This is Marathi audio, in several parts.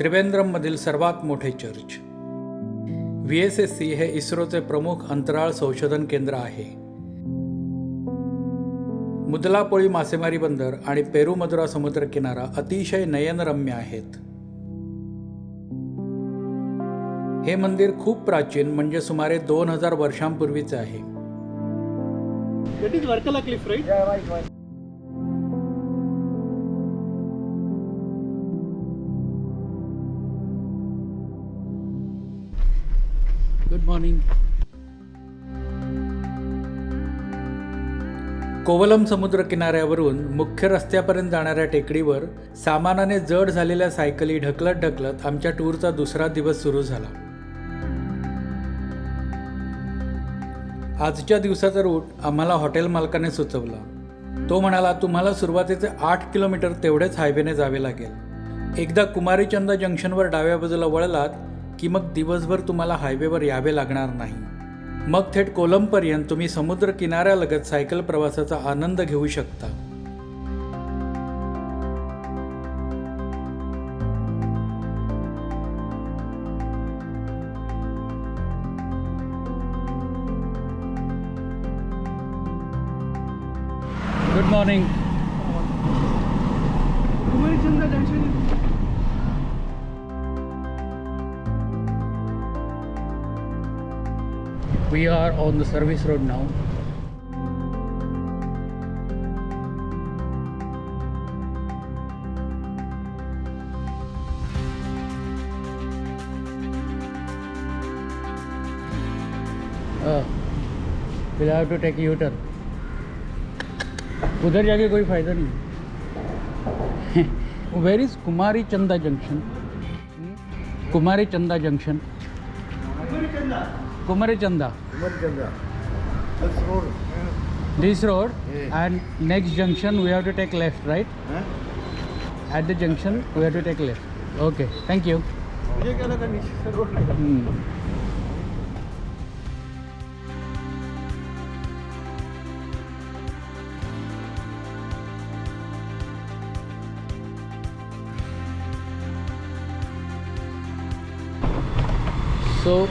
त्रिवेंद्रममधील सर्वात मोठे church V S S C हे इस्रोचे प्रमुख अंतराळ संशोधन केंद्र आहे मुदलापोळी मासेमारी बंदर आणि पेरुमदुरा समुद्र किनारा अतिशय नयनरम्य आहेत हे मंदिर खूप प्राचीन म्हणजे सुमारे दोन हजार वर्षांपूर्वीचे आहे कोवलम समुद्र किनाऱ्यावरून मुख्य रस्त्यापर्यंत जाणाऱ्या टेकडीवर सामानाने जड झालेल्या सायकली ढकलत ढकलत आमच्या टूरचा दुसरा दिवस सुरू झाला आजच्या दिवसाचा रूट आम्हाला हॉटेल मालकाने सुचवला तो म्हणाला तुम्हाला सुरुवातीचे आठ किलोमीटर तेवढेच हायवेने जावे लागेल एकदा कुमारीचंद जंक्शनवर डाव्या बाजूला वळलात की मग दिवसभर तुम्हाला हायवेवर यावे लागणार नाही मग थेट कोलमपर्यंत तुम्ही समुद्र किनाऱ्यालगत सायकल प्रवासाचा आनंद घेऊ शकता good morning We are on the service road now. Uh, we'll have to take a U-turn. उधर जाके कोई फ़ायदा नहीं where is Kumari Chanda junction Kumari Chanda junction Kumarichandra. Kumarichandra. This road. This road, yeah. And next junction we have to take left, right? Huh? At the junction we have to take left. Okay, thank you. Hmm. So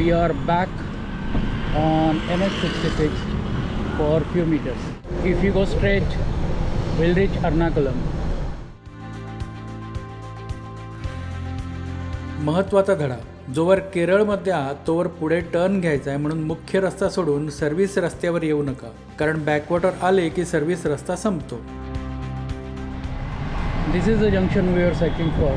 we are back on MS66 for few meters. If you go straight, we'll reach Arnakulam. महत्त्वाचा धडा जोवर केरळमध्ये आहात तोवर पुढे टर्न घ्यायचा आहे म्हणून मुख्य रस्ता सोडून सर्व्हिस रस्त्यावर येऊ नका कारण बॅकवॉटर आले की सर्व्हिस रस्ता संपतो this is the junction we are cycling for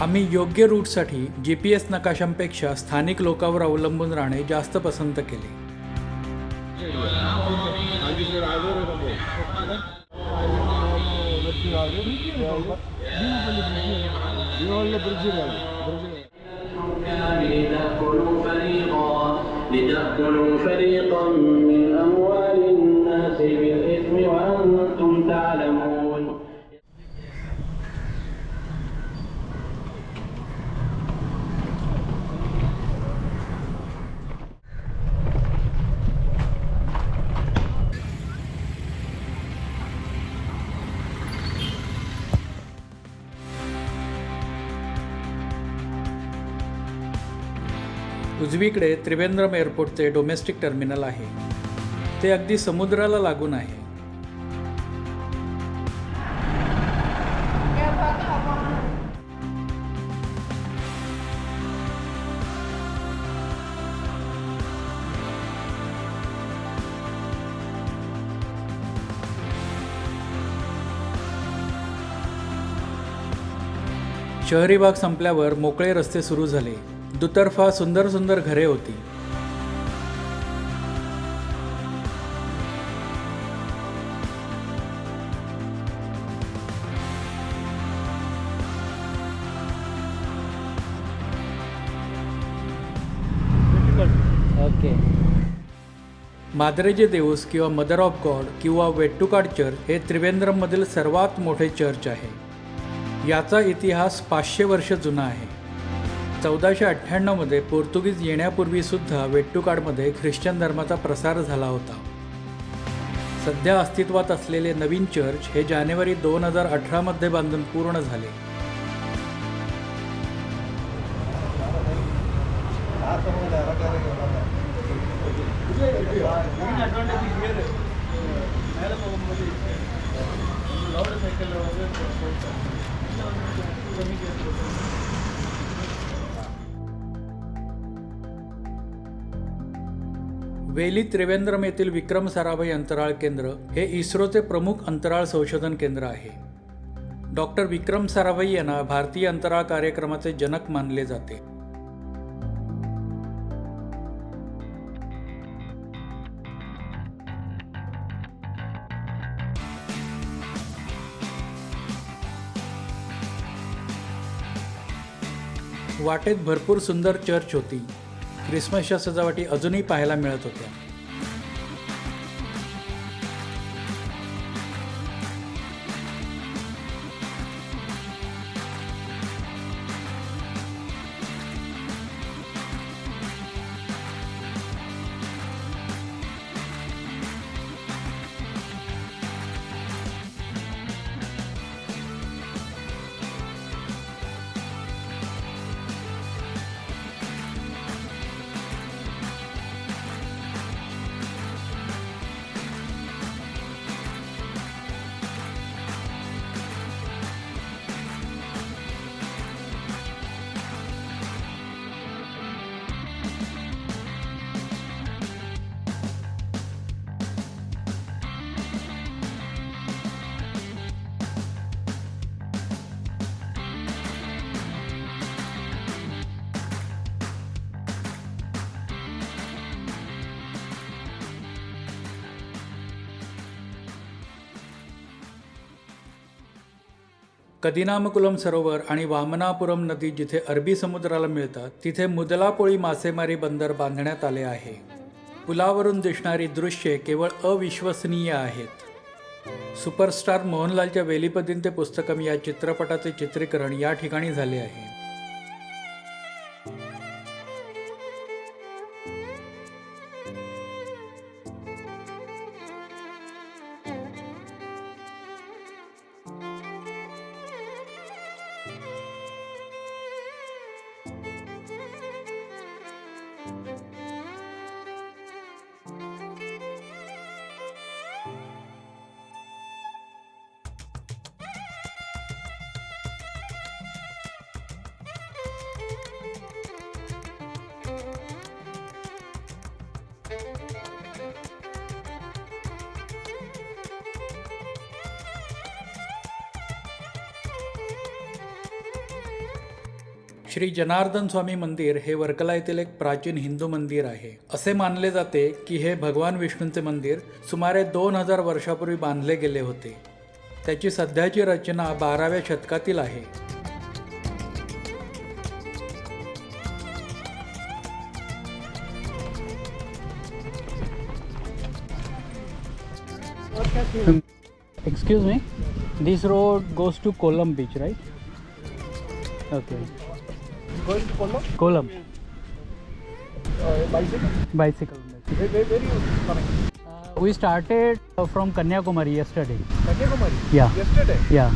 आम्ही योग्य रूटसाठी जी पी एस नकाशांपेक्षा स्थानिक लोकांवर अवलंबून राहणे जास्त पसंत केले لتأكلوا فريقا لتأكلوا فريقا من أموال उजवीकडे त्रिवेंद्रम एअरपोर्टचे डोमेस्टिक टर्मिनल आहे ते अगदी समुद्राला लागून आहे शहरी भाग संपल्यावर मोकळे रस्ते सुरू झाले दुतर्फा सुंदर सुंदर घरे होती ओके माद्रेजे देऊस किंवा मदर ऑफ गॉड किंवा वेट्टुकाड चर्च हे त्रिवेंद्रमधील सर्वात मोठे चर्च आहे याचा इतिहास पाचशे वर्ष जुना आहे चौदाशे अठ्ठ्याण्णवमध्ये पोर्तुगीज येण्यापूर्वीसुद्धा वेट्टुकाडमध्ये ख्रिश्चन धर्माचा प्रसार झाला होता सध्या अस्तित्वात असलेले नवीन चर्च हे जानेवारी दोन हजार अठरामध्ये बांधून पूर्ण झाले वेली त्रिवेंद्रम येथील विक्रम साराभाई अंतराळ केंद्र हे इस्रोचे प्रमुख अंतराळ संशोधन केंद्र आहे डॉक्टर विक्रम साराभाई यांना भारतीय अंतराळ कार्यक्रमाचे जनक मानले जाते वाटेत भरपूर सुंदर चर्च होती क्रिसमसच्या सजावटी अजूनही पाहायला मिळत होत्या कदिनामकुलम सरोवर आणि वामनापुरम नदी जिथे अरबी समुद्राला मिळतात तिथे मुदलापोळी मासेमारी बंदर बांधण्यात आले आहे पुलावरून दिसणारी दृश्ये केवळ अविश्वसनीय आहेत सुपरस्टार मोहनलालच्या वेलीपदींचे पुस्तकम या चित्रपटाचे चित्रीकरण या ठिकाणी झाले आहे श्री जनार्दन स्वामी मंदिर हे वर्कला येथील एक प्राचीन हिंदू मंदिर आहे असे मानले जाते की हे भगवान विष्णूंचे मंदिर सुमारे दोन हजार वर्षापूर्वी बांधले गेले होते त्याची सध्याची रचना बाराव्या शतकातील आहे excuse me this road goes to Kollam beach right okay Kollam bicycle we started from Kanyakumari yeah yeah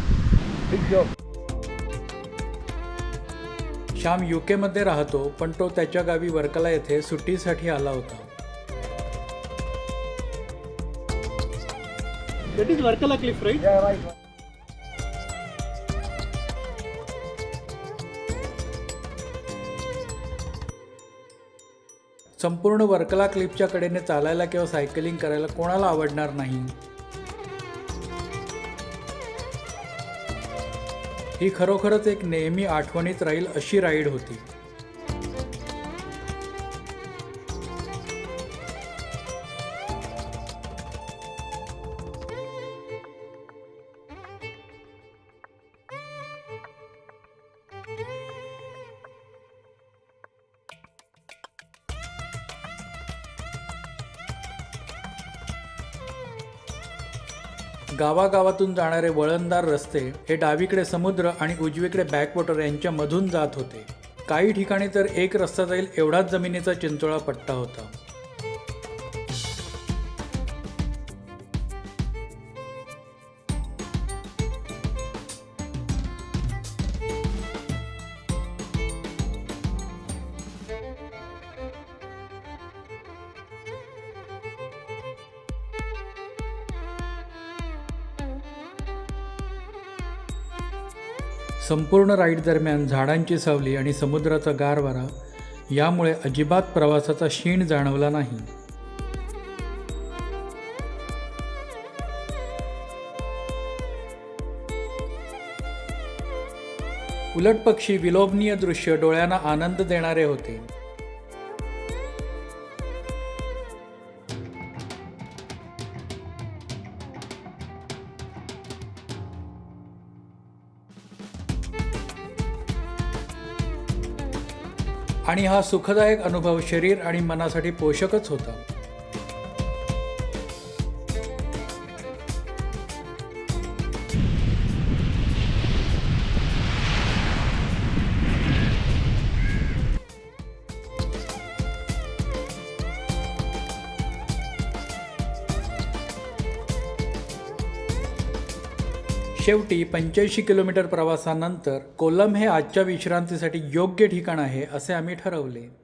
Shyam मध्ये राहतो पण तो त्याच्या गावी वर्कला येथे सुट्टीसाठी आला होता That is Varkala cliff, right? संपूर्ण वर्कला क्लिपच्या कडेने चालायला किंवा सायकलिंग करायला कोणाला आवडणार नाही ही खरोखरच एक नेहमी आठवणीत राहील अशी राईड होती गावागावातून जाणारे वळणदार रस्ते हे डावीकडे समुद्र आणि उजवीकडे बॅकवॉटर यांच्यामधून जात होते काही ठिकाणी तर एक रस्ता जाईल एवढाच जमिनीचा चिंचोळा पट्टा होता संपूर्ण राईड दरम्यान झाडांची सावली आणि समुद्राचा वारा यामुळे अजिबात प्रवासाचा क्षीण जाणवला नाही उलट पक्षी विलोभनीय दृश्य डोळ्यांना आनंद देणारे होते आणि हा सुखदायक अनुभव शरीर आणि मनासाठी पोषकच होता शेवटी पंच्याऐंशी किलोमीटर प्रवासानंतर कोलम हे आजच्या विश्रांतीसाठी योग्य ठिकाण आहे असे आम्ही ठरवले